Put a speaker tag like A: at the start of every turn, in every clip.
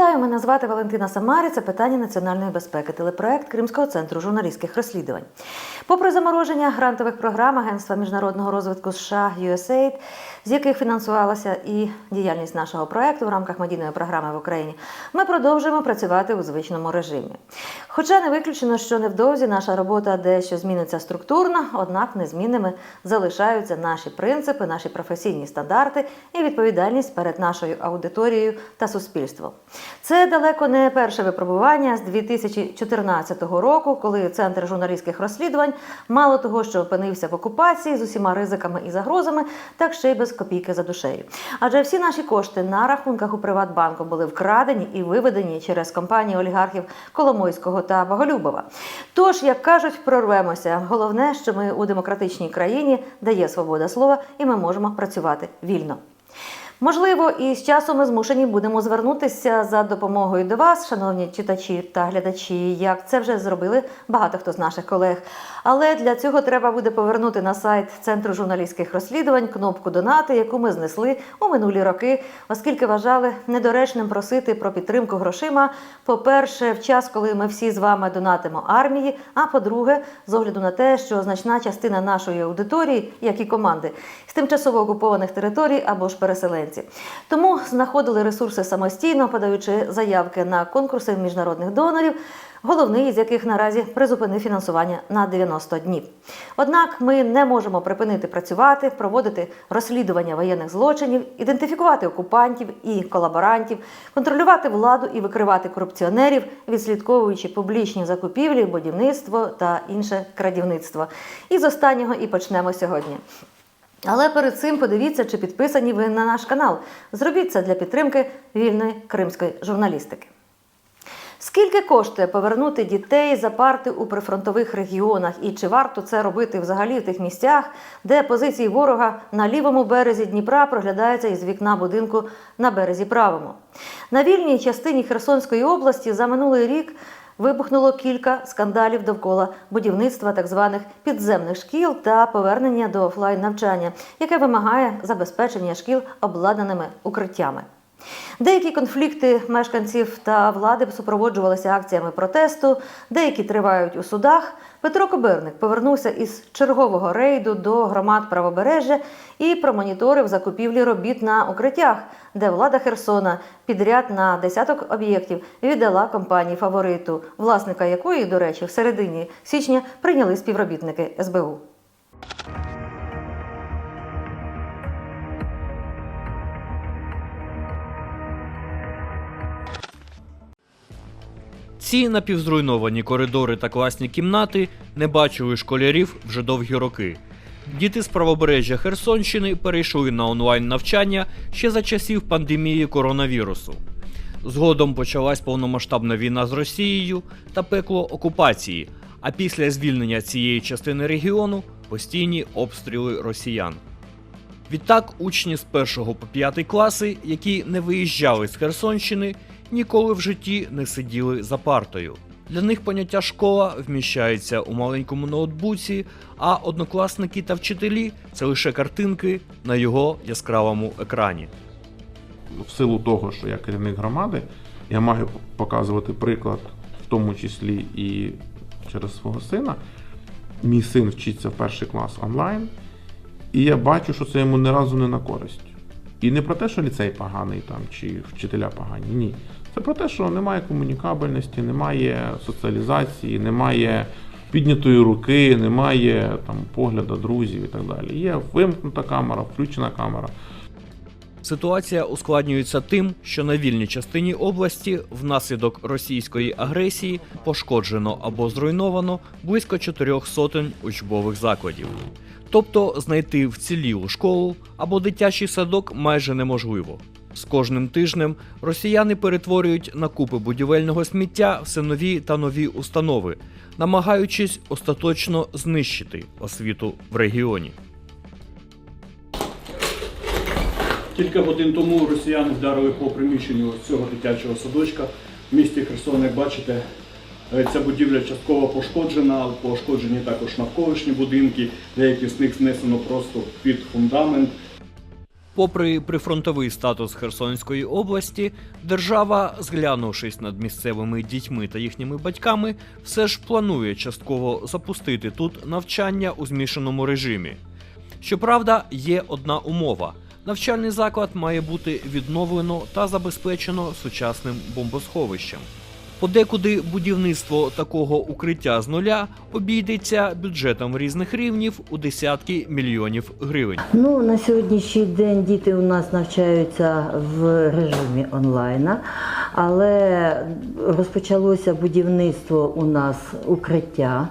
A: Вітаю, мене звати Валентина Самарі. Це питання національної безпеки. Телепроект Кримського центру журналістських розслідувань. Попри замороження грантових програм Агентства міжнародного розвитку США USAID, з яких фінансувалася і діяльність нашого проекту в рамках медійної програми в Україні, ми продовжуємо працювати у звичному режимі. Хоча не виключено, що невдовзі наша робота дещо зміниться структурно, однак незмінними залишаються наші принципи, наші професійні стандарти і відповідальність перед нашою аудиторією та суспільством. Це далеко не перше випробування з 2014 року, коли центр журналістських розслідувань мало того, що опинився в окупації з усіма ризиками і загрозами, так ще й без копійки за душею. Адже всі наші кошти на рахунках у Приватбанку були вкрадені і виведені через компанії олігархів Коломойського та Боголюбова. Тож, як кажуть, прорвемося. Головне, що ми у демократичній країні, де є свобода слова, і ми можемо працювати вільно. Можливо, і з часом ми змушені будемо звернутися за допомогою до вас, шановні читачі та глядачі, як це вже зробили багато хто з наших колег. Але для цього треба буде повернути на сайт Центру журналістських розслідувань кнопку Донати, яку ми знесли у минулі роки, оскільки вважали недоречним просити про підтримку грошима. По-перше, в час, коли ми всі з вами донатимо армії. А по-друге, з огляду на те, що значна частина нашої аудиторії, як і команди, з тимчасово окупованих територій або ж переселенці. Тому знаходили ресурси самостійно, подаючи заявки на конкурси міжнародних донорів, головний з яких наразі призупинив фінансування на 90 днів. Однак ми не можемо припинити працювати, проводити розслідування воєнних злочинів, ідентифікувати окупантів і колаборантів, контролювати владу і викривати корупціонерів, відслідковуючи публічні закупівлі, будівництво та інше крадівництво. І з останнього і почнемо сьогодні. Але перед цим подивіться, чи підписані ви на наш канал. Зробіть це для підтримки вільної кримської журналістики. Скільки коштує повернути дітей за парти у прифронтових регіонах, і чи варто це робити взагалі в тих місцях, де позиції ворога на лівому березі Дніпра проглядаються із вікна будинку на березі правому? На вільній частині Херсонської області за минулий рік вибухнуло кілька скандалів довкола будівництва так званих підземних шкіл та повернення до офлайн навчання, яке вимагає забезпечення шкіл обладнаними укриттями. Деякі конфлікти мешканців та влади супроводжувалися акціями протесту, деякі тривають у судах. Петро Коберник повернувся із чергового рейду до громад правобережжя і промоніторив закупівлі робіт на укриттях, де влада Херсона підряд на десяток об'єктів віддала компанії фавориту, власника якої, до речі, в середині січня прийняли співробітники СБУ.
B: Ці напівзруйновані коридори та класні кімнати не бачили школярів вже довгі роки. Діти з правобережжя Херсонщини перейшли на онлайн навчання ще за часів пандемії коронавірусу. Згодом почалась повномасштабна війна з Росією та пекло окупації. А після звільнення цієї частини регіону постійні обстріли росіян. Відтак, учні з 1 по 5 класи, які не виїжджали з Херсонщини, ніколи в житті не сиділи за партою. Для них поняття школа вміщається у маленькому ноутбуці, а однокласники та вчителі це лише картинки на його яскравому екрані.
C: в силу того, що я керівник громади, я маю показувати приклад, в тому числі і через свого сина. Мій син вчиться в перший клас онлайн, і я бачу, що це йому ні разу не на користь. І не про те, що ліцей поганий там чи вчителя погані. Ні. Це про те, що немає комунікабельності, немає соціалізації, немає піднятої руки, немає там погляду друзів і так далі. Є вимкнута камера, включена камера.
B: Ситуація ускладнюється тим, що на вільній частині області внаслідок російської агресії пошкоджено або зруйновано близько чотирьох сотень учбових закладів. Тобто знайти вцілілу школу або дитячий садок майже неможливо. З кожним тижнем росіяни перетворюють на купи будівельного сміття все нові та нові установи, намагаючись остаточно знищити освіту в регіоні.
D: Кілька годин тому росіяни вдарили по приміщенню цього дитячого садочка в місті Херсон. Як бачите, е, ця будівля частково пошкоджена, пошкоджені також навколишні будинки, деякі з них знесено просто під фундамент.
B: Попри прифронтовий статус Херсонської області, держава, зглянувшись над місцевими дітьми та їхніми батьками, все ж планує частково запустити тут навчання у змішаному режимі. Щоправда, є одна умова: навчальний заклад має бути відновлено та забезпечено сучасним бомбосховищем. Подекуди будівництво такого укриття з нуля обійдеться бюджетом різних рівнів у десятки мільйонів гривень.
E: Ну, на сьогоднішній день діти у нас навчаються в режимі онлайна, але розпочалося будівництво у нас укриття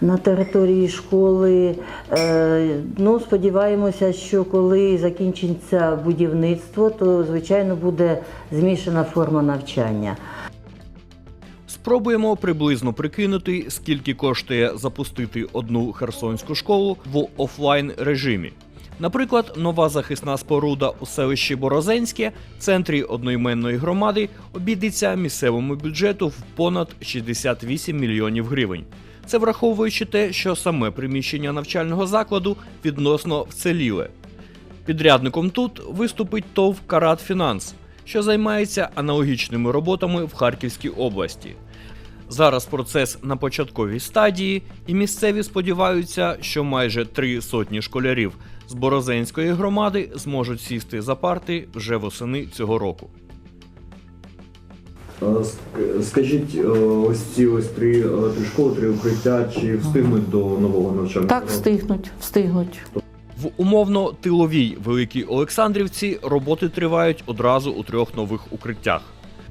E: на території школи. Е, Ну, сподіваємося, що коли закінчиться будівництво, то звичайно буде змішана форма навчання.
B: Спробуємо приблизно прикинути, скільки коштує запустити одну херсонську школу в офлайн режимі. Наприклад, нова захисна споруда у селищі Борозенське, центрі одноіменної громади, обійдеться місцевому бюджету в понад 68 мільйонів гривень. Це враховуючи те, що саме приміщення навчального закладу відносно вцеліле. Підрядником тут виступить ТОВ Карат Фінанс, що займається аналогічними роботами в Харківській області. Зараз процес на початковій стадії, і місцеві сподіваються, що майже три сотні школярів з Борозенської громади зможуть сісти за парти вже восени цього року.
F: Скажіть, ось ці ось три, три школи, три укриття, чи встигнуть до нового навчального
G: Так, встигнуть, встигнуть.
B: В умовно тиловій Великій Олександрівці роботи тривають одразу у трьох нових укриттях.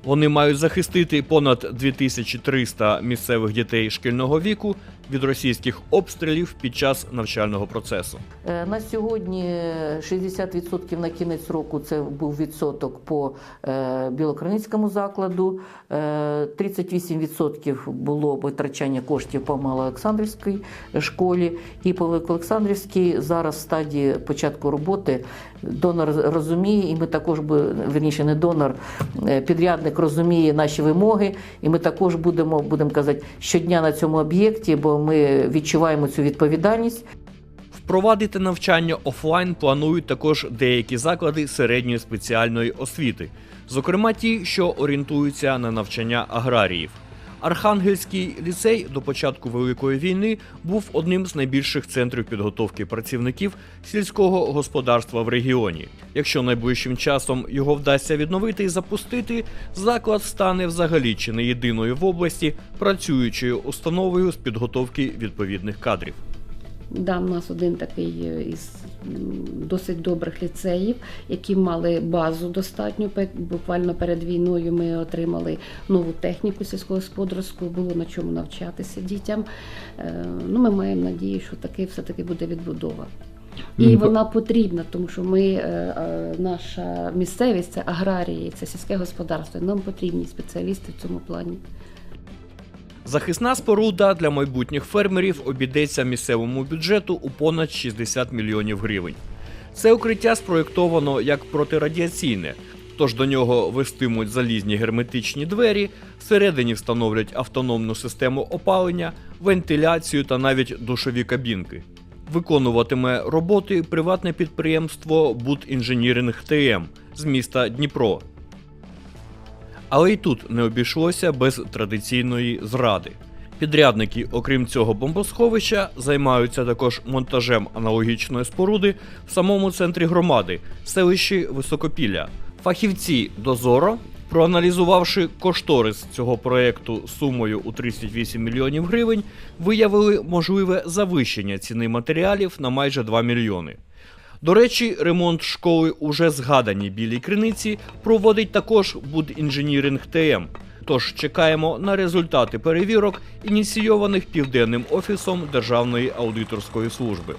B: Вони мають захистити понад 2300 місцевих дітей шкільного віку від російських обстрілів під час навчального процесу.
G: Е, На сьогодні 60% на кінець року це був відсоток по е, Білокриницькому закладу, е, 38% було витрачання коштів по Малоолександрівській школі. І по Великоолександрівській зараз в стадії початку роботи донор розуміє, і ми також вірніше не донор, е, підрядник розуміє наші вимоги, і ми також будемо, будемо казати, щодня на цьому об'єкті, бо ми відчуваємо цю відповідальність.
B: Впровадити навчання офлайн планують також деякі заклади середньої спеціальної освіти, зокрема ті, що орієнтуються на навчання аграріїв. Архангельський ліцей до початку Великої війни був одним з найбільших центрів підготовки працівників сільського господарства в регіоні. Якщо найближчим часом його вдасться відновити і запустити, заклад стане взагалі чи не єдиною в області працюючою установою з підготовки відповідних кадрів.
H: Да, у нас один такий е, із досить добрих ліцеїв, які мали базу достатню. Буквально перед війною ми отримали нову техніку сільськогосподарську, було на чому навчатися дітям. Е, Ну, ми маємо надію, що таки все-таки буде відбудова. І вона потрібна, тому що ми, е, наша місцевість це аграрії, це сільське господарство. Нам потрібні спеціалісти в цьому плані.
B: Захисна споруда для майбутніх фермерів обійдеться місцевому бюджету у понад 60 мільйонів гривень. Це укриття спроєктовано як протирадіаційне, тож до нього вестимуть залізні герметичні двері, всередині встановлять автономну систему опалення, вентиляцію та навіть душові кабінки. Виконуватиме роботи приватне підприємство Будінженіринг ТМ з міста Дніпро. Але й тут не обійшлося без традиційної зради. Підрядники, окрім цього бомбосховища, займаються також монтажем аналогічної споруди в самому центрі громади, селищі Високопілля. Фахівці Дозоро, проаналізувавши кошторис цього проекту сумою у 38 мільйонів гривень, виявили можливе завищення ціни матеріалів на майже 2 мільйони. До речі, ремонт школи уже згаданій білій криниці проводить також Будінженіринг ТМ. Тож чекаємо на результати перевірок, ініційованих південним офісом Державної аудиторської служби.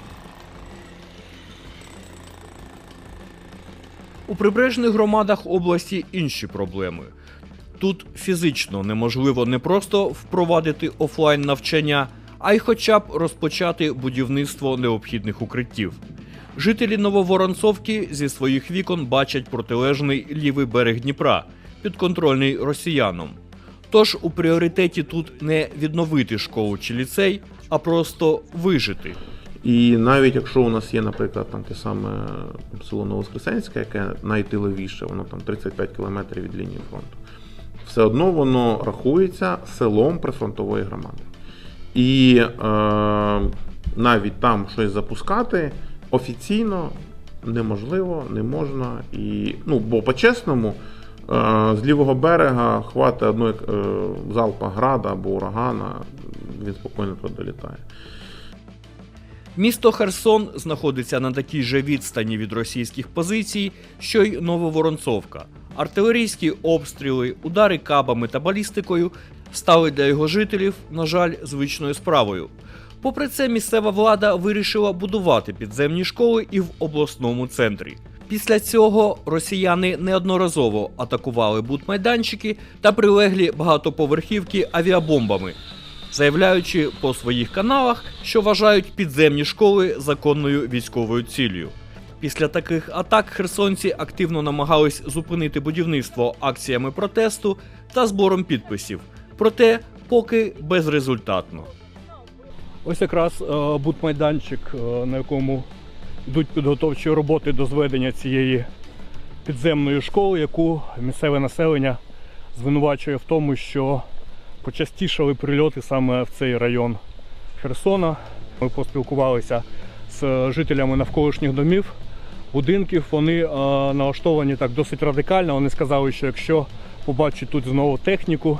B: У прибережних громадах області інші проблеми. Тут фізично неможливо не просто впровадити офлайн навчання, а й хоча б розпочати будівництво необхідних укриттів. Жителі Нововоронцовки зі своїх вікон бачать протилежний лівий берег Дніпра, підконтрольний росіянам. Тож у пріоритеті тут не відновити школу чи ліцей, а просто вижити.
C: І навіть якщо у нас є, наприклад, там те саме село Новоскресенське, яке найтиловіше, воно там 35 кілометрів від лінії фронту, все одно воно рахується селом прифронтової громади. І е, навіть там щось запускати офіційно неможливо, не можна. І, ну, бо по-чесному, е, з лівого берега хватить одної е, залпа града або урагана, він спокійно долітає.
B: Місто Херсон знаходиться на такій же відстані від російських позицій, що й Нововоронцовка. Артилерійські обстріли, удари кабами та балістикою стали для його жителів, на жаль, звичною справою. Попри це, місцева влада вирішила будувати підземні школи і в обласному центрі. Після цього росіяни неодноразово атакували будмайданчики та прилеглі багатоповерхівки авіабомбами, заявляючи по своїх каналах, що вважають підземні школи законною військовою ціллю. Після таких атак херсонці активно намагались зупинити будівництво акціями протесту та збором підписів, проте поки безрезультатно.
D: Ось якраз е, будмайданчик, е, на якому йдуть підготовчі роботи до зведення цієї підземної школи, яку місцеве населення звинувачує в тому, що почастішали прильоти саме в цей район Херсона. Ми поспілкувалися з жителями навколишніх домів, будинків. Вони е, налаштовані так досить радикально. Вони сказали, що якщо побачать тут знову техніку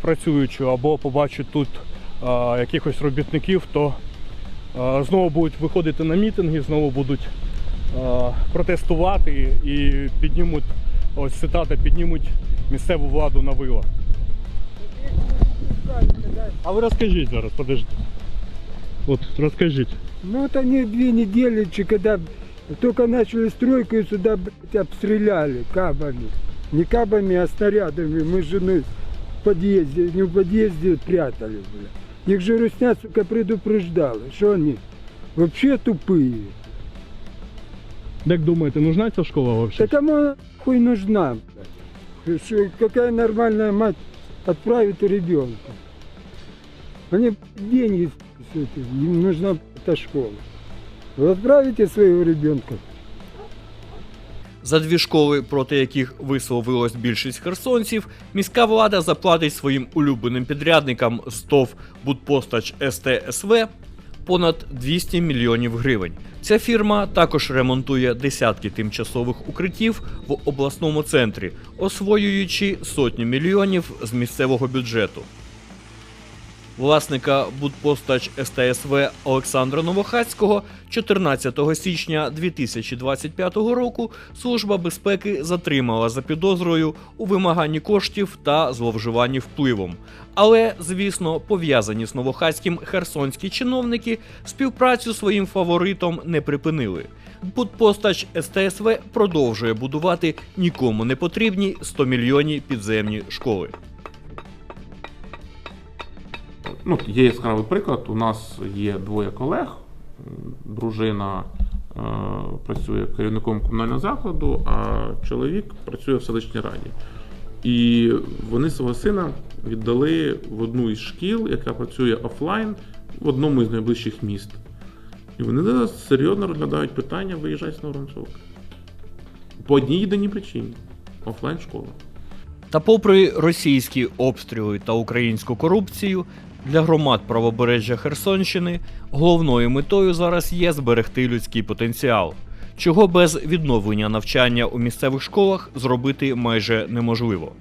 D: працюючу, або побачать тут якихось робітників, то е, знову будуть виходити на мітинги, знову будуть е, протестувати і піднімуть, ось цитата, піднімуть місцеву владу на вила. А ви розкажіть зараз, подожди. От розкажіть.
I: Ну вот они две недели, чи когда только начали стройку, и сюда блядь, обстреляли кабами. Не кабами, а снарядами. Мы с женой в подъезде, не в подъезде прятали, бля. Их же Русня, сука, предупреждала, что они вообще тупые.
D: Як думаєте, нужна ця школа взагалі?
I: Да кому она хуй нужна? Что, какая нормальная мать отправит ребенка? Они деньги, им нужна эта школа. Вы отправите своего ребенка?
B: За дві школи, проти яких висловилась більшість херсонців, міська влада заплатить своїм улюбленим підрядникам з ТОВ Будпостач СТСВ понад 200 мільйонів гривень. Ця фірма також ремонтує десятки тимчасових укриттів в обласному центрі, освоюючи сотні мільйонів з місцевого бюджету. Власника будпостач СТСВ Олександра Новохацького 14 січня 2025 року Служба безпеки затримала за підозрою у вимаганні коштів та зловживанні впливом. Але, звісно, пов'язані з Новохацьким херсонські чиновники співпрацю своїм фаворитом не припинили. Будпостач СТСВ продовжує будувати нікому не потрібні 100 мільйонні підземні школи.
C: Ну, є яскравий приклад. У нас є двоє колег. Дружина е, працює керівником комунального закладу, а чоловік працює в селищній раді. І вони свого сина віддали в одну із шкіл, яка працює офлайн в одному із найближчих міст. І вони зараз серйозно розглядають питання виїжджати з Новоронцовки. По одній єдиній причині офлайн школа.
B: Та попри російські обстріли та українську корупцію, для громад правобережжя Херсонщини головною метою зараз є зберегти людський потенціал, чого без відновлення навчання у місцевих школах зробити майже неможливо.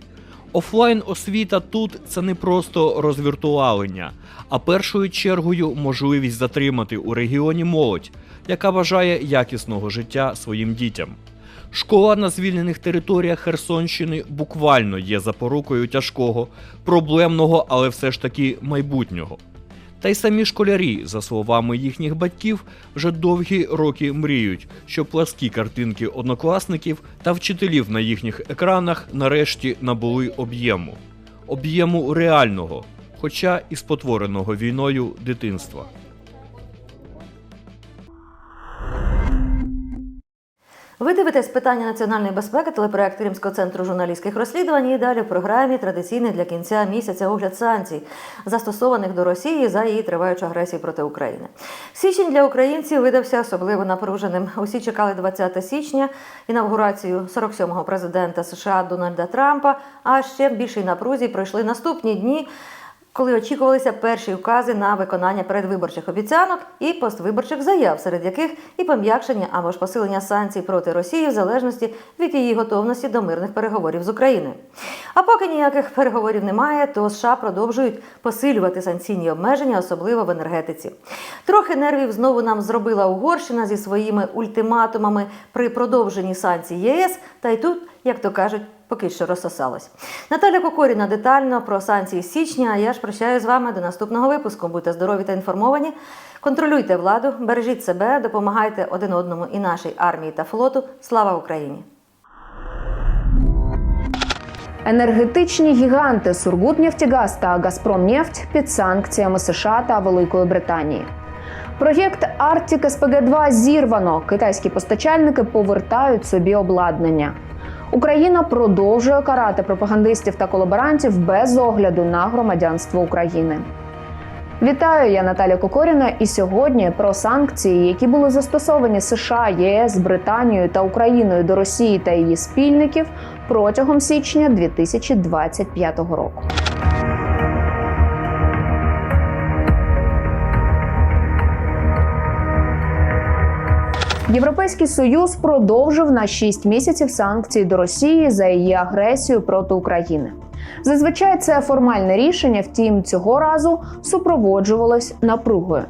B: Офлайн освіта тут це не просто розвіртуалення, а першою чергою можливість затримати у регіоні молодь, яка бажає якісного життя своїм дітям. Школа на звільнених територіях Херсонщини буквально є запорукою тяжкого, проблемного, але все ж таки майбутнього. Та й самі школярі, за словами їхніх батьків, вже довгі роки мріють, що пласкі картинки однокласників та вчителів на їхніх екранах нарешті набули об'єму. Об'єму реального, хоча і спотвореного війною дитинства.
A: Ви дивитесь питання національної безпеки, телепроект Римського центру журналістських розслідувань. І далі в програмі традиційний для кінця місяця огляд санкцій, застосованих до Росії за її триваючу агресію проти України. Січень для українців видався особливо напруженим. Усі чекали 20 січня, інавгурацію 47-го президента США Дональда Трампа. А ще більшій напрузі пройшли наступні дні коли очікувалися перші укази на виконання передвиборчих обіцянок і поствиборчих заяв, серед яких і пом'якшення або ж посилення санкцій проти Росії в залежності від її готовності до мирних переговорів з Україною. А поки ніяких переговорів немає, то США продовжують посилювати санкційні обмеження, особливо в енергетиці. Трохи нервів знову нам зробила Угорщина зі своїми ультиматумами при продовженні санкцій ЄС, та й тут, як то кажуть, поки що розсосалось. Наталя Кокоріна детально про санкції січня. А я ж прощаю з вами до наступного випуску. Будьте здорові та інформовані. Контролюйте владу, бережіть себе, допомагайте один одному і нашій армії та флоту. Слава Україні!
J: Енергетичні гіганти Сургутнефтегаз та Газпромнефть під санкціями США та Великої Британії. Проєкт Арктик СПГ 2 зірвано. Китайські постачальники повертають собі обладнання. Україна продовжує карати пропагандистів та колаборантів без огляду на громадянство України. Вітаю, я Наталя Кокоріна. І сьогодні про санкції, які були застосовані США, ЄС, Британією та Україною до Росії та її спільників протягом січня 2025 року. Європейський союз продовжив на 6 місяців санкції до Росії за її агресію проти України. Зазвичай це формальне рішення, втім цього разу супроводжувалось напругою.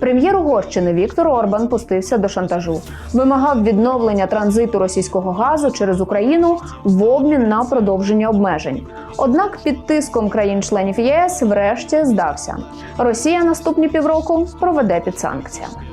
J: Прем'єр Угорщини Віктор Орбан пустився до шантажу, вимагав відновлення транзиту російського газу через Україну в обмін на продовження обмежень. Однак під тиском країн-членів ЄС врешті здався. Росія наступні півроку проведе під санкціями.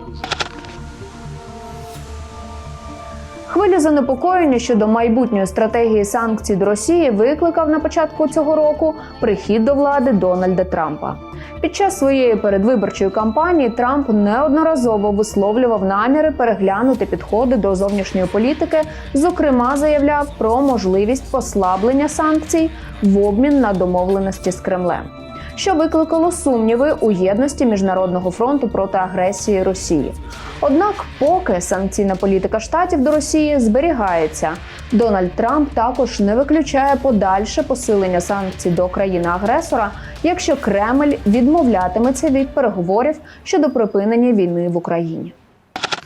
J: Хвилю занепокоєння щодо майбутньої стратегії санкцій до Росії викликав на початку цього року прихід до влади Дональда Трампа. Під час своєї передвиборчої кампанії Трамп неодноразово висловлював наміри переглянути підходи до зовнішньої політики. Зокрема, заявляв про можливість послаблення санкцій в обмін на домовленості з Кремлем що викликало сумніви у єдності міжнародного фронту проти агресії Росії. Однак, поки санкційна політика штатів до Росії зберігається, Дональд Трамп також не виключає подальше посилення санкцій до країни-агресора, якщо Кремль відмовлятиметься від переговорів щодо припинення війни в Україні.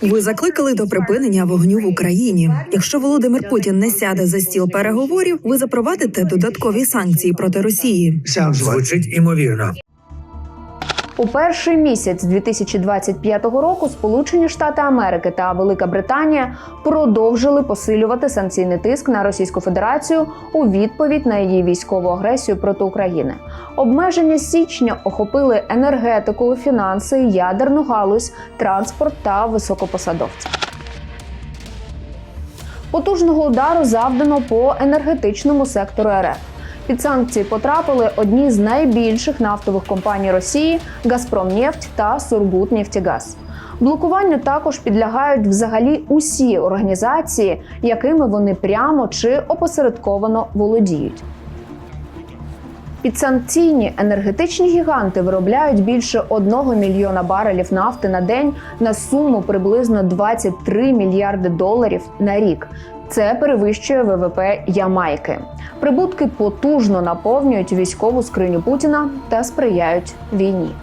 K: Ви закликали до припинення вогню в Україні. Якщо Володимир Путін не сяде за стіл переговорів, ви запровадите додаткові санкції проти Росії.
L: Звучить імовірно.
J: У перший місяць 2025 року Сполучені Штати Америки та Велика Британія продовжили посилювати санкційний тиск на Російську Федерацію у відповідь на її військову агресію проти України. Обмеження січня охопили енергетику, фінанси, ядерну галузь, транспорт та високопосадовців. Потужного удару завдано по енергетичному сектору РФ. Під санкції потрапили одні з найбільших нафтових компаній Росії Газпромнефть та Сургутнефтегаз. Блокуванню також підлягають взагалі усі організації, якими вони прямо чи опосередковано володіють. Підсанкційні енергетичні гіганти виробляють більше 1 мільйона барелів нафти на день на суму приблизно 23 мільярди доларів на рік. Це перевищує ВВП Ямайки. Прибутки потужно наповнюють військову скриню Путіна та сприяють війні.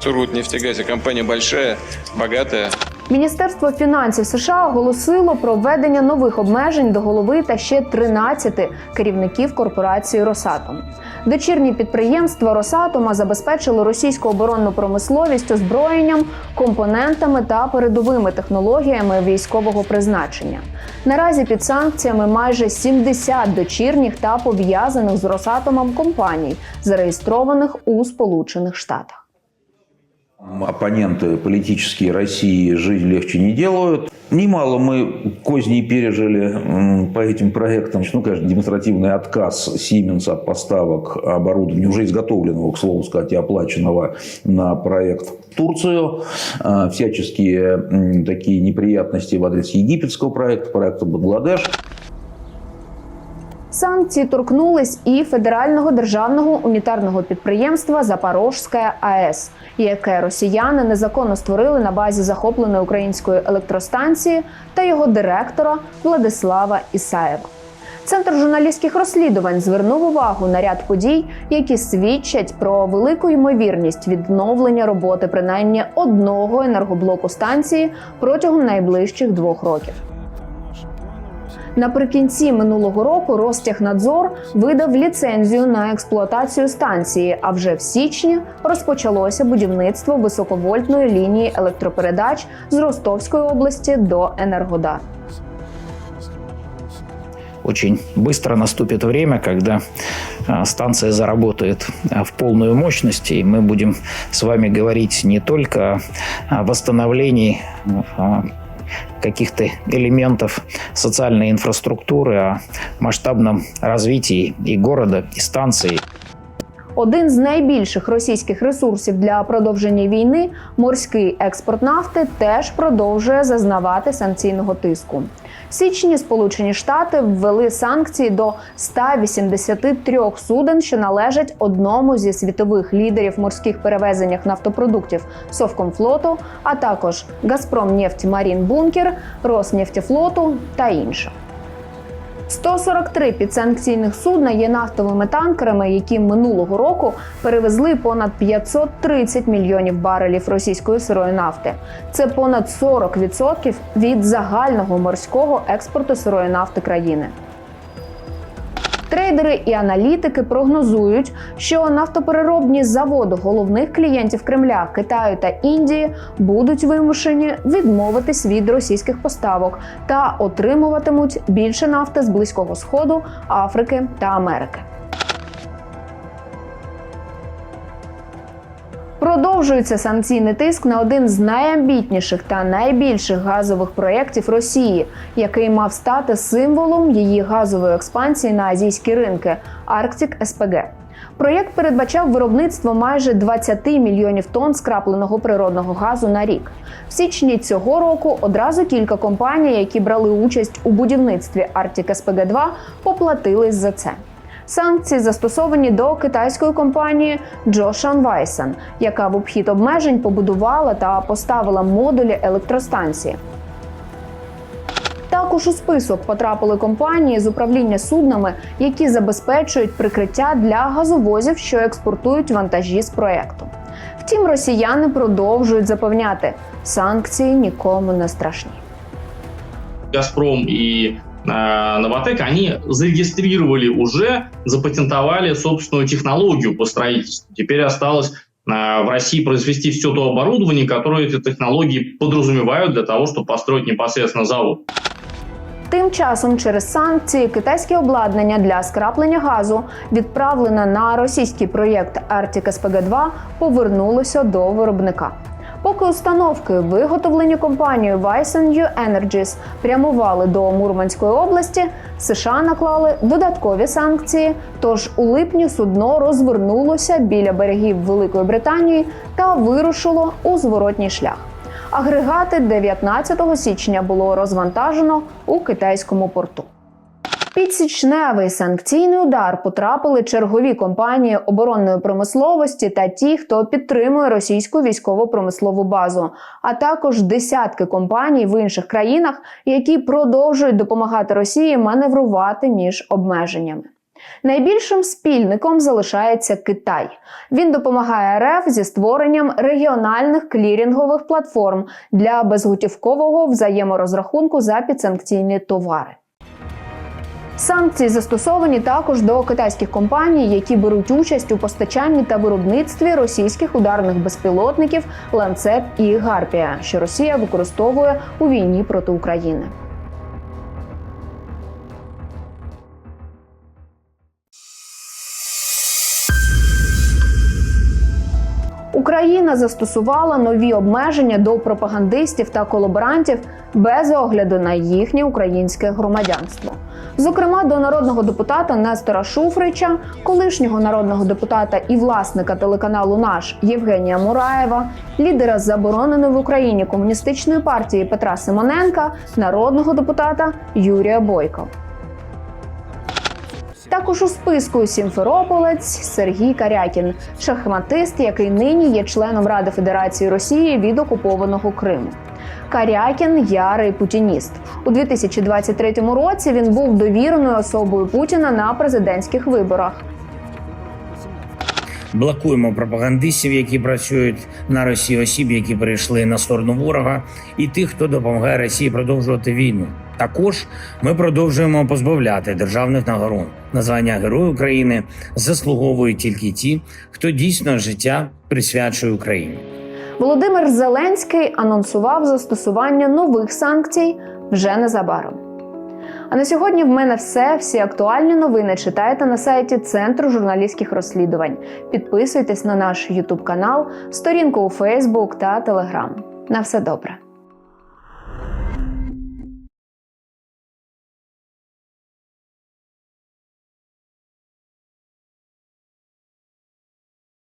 M: Сургутнефтегазе компания большая, богатая.
J: Міністерство фінансів США оголосило про введення нових обмежень до голови та ще 13 керівників корпорації Росатом. Дочірні підприємства Росатома забезпечили російську оборонну промисловість озброєнням, компонентами та передовими технологіями військового призначення. Наразі під санкціями майже 70 дочірніх та пов'язаних з Росатомом компаній, зареєстрованих у Сполучених Штатах.
N: Оппоненты политические России жизнь легче не делают. Немало мы козней пережили по этим проектам. Ну, конечно, демонстративный отказ Siemens от поставок оборудования, уже изготовленного, к слову сказать, и оплаченного на проект в Турцию. А, Всяческие такие неприятности в адрес египетского проекта, проекта Бангладеш.
J: Санкції торкнулись і федерального державного унітарного підприємства Запорожська АЕС, яке росіяни незаконно створили на базі захопленої української електростанції та його директора Владислава Ісаєва. Центр журналістських розслідувань звернув увагу на ряд подій, які свідчать про велику ймовірність відновлення роботи принаймні одного енергоблоку станції протягом найближчих двох років. Наприкінці минулого року Ростехнадзор видав ліцензію на експлуатацію станції. А вже в січні розпочалося будівництво високовольтної лінії електропередач з Ростовської області до Енергодар.
O: Очень быстро наступит время, когда станция заработает в полную мощность, и мы будем с вами говорить не только о восстановлении каких-то элементов социальной инфраструктуры, о масштабном развитии и города, и станции.
J: Один з найбільших російських ресурсів для продовження війни морський експорт нафти теж продовжує зазнавати санкційного тиску. В січні Сполучені Штати ввели санкції до 183 суден, що належать одному зі світових лідерів морських перевезеннях нафтопродуктів Совкомфлоту, а також Газпромнефть Марін Бункер, Роснефтефлоту та інших. 143 підсанкційних судна є нафтовими танкерами, які минулого року перевезли понад 530 мільйонів барелів російської сирої нафти. Це понад 40% від загального морського експорту сирої нафти країни. Трейдери і аналітики прогнозують, що нафтопереробні заводи головних клієнтів Кремля, Китаю та Індії будуть вимушені відмовитись від російських поставок та отримуватимуть більше нафти з Близького Сходу, Африки та Америки. Продовжується санкційний тиск на один з найамбітніших та найбільших газових проєктів Росії, який мав стати символом її газової експансії на азійські ринки Арктик СПГ. Проєкт передбачав виробництво майже 20 мільйонів тонн скрапленого природного газу на рік. В січні цього року одразу кілька компаній, які брали участь у будівництві Арктик СПГ 2 поплатились за це. Санкції застосовані до китайської компанії Joshan Weisan, яка в обхід обмежень побудувала та поставила модулі електростанції. Також у список потрапили компанії з управління суднами, які забезпечують прикриття для газовозів, що експортують вантажі з проекту. Втім, росіяни продовжують запевняти, санкції нікому не страшні.
P: Газпром э, Новотек, они зарегистрировали уже, запатентовали собственную технологию по строительству. Теперь осталось э, в России произвести все то оборудование, которое эти технологии подразумевают для того, чтобы построить непосредственно завод.
J: Тим часом через санкції китайське обладнання для скраплення газу, відправлене на російський проєкт Arctic spg 2 повернулося до виробника. Поки установки, виготовлені компанією Weissen Energies, прямували до Мурманської області, США наклали додаткові санкції. Тож у липні судно розвернулося біля берегів Великої Британії та вирушило у зворотній шлях. Агрегати 19 січня було розвантажено у китайському порту. Під січневий санкційний удар потрапили чергові компанії оборонної промисловості та ті, хто підтримує російську військово-промислову базу, а також десятки компаній в інших країнах, які продовжують допомагати Росії маневрувати між обмеженнями. Найбільшим спільником залишається Китай. Він допомагає РФ зі створенням регіональних клірінгових платформ для безготівкового взаєморозрахунку за підсанкційні товари. Санкції застосовані також до китайських компаній, які беруть участь у постачанні та виробництві російських ударних безпілотників Ланцет і Гарпія, що Росія використовує у війні проти України. Україна застосувала нові обмеження до пропагандистів та колаборантів без огляду на їхнє українське громадянство. Зокрема, до народного депутата Нестора Шуфрича, колишнього народного депутата і власника телеканалу Наш Євгенія Мураєва, лідера забороненої в Україні комуністичної партії Петра Симоненка, народного депутата Юрія Бойко. Також у списку Сімферополець Сергій Карякін, шахматист, який нині є членом Ради Федерації Росії від окупованого Криму. Карякін ярий путініст. У 2023 році він був довіреною особою Путіна на президентських виборах.
Q: Блокуємо пропагандистів, які працюють на Росію, осіб, які перейшли на сторону ворога, і тих, хто допомагає Росії продовжувати війну. Також ми продовжуємо позбавляти державних нагород. Названня Герой України заслуговують тільки ті, хто дійсно життя присвячує Україні.
J: Володимир Зеленський анонсував застосування нових санкцій вже незабаром. А на сьогодні в мене все. Всі актуальні новини читайте на сайті Центру журналістських розслідувань. Підписуйтесь на наш YouTube канал, сторінку у Facebook та Telegram. На все добре.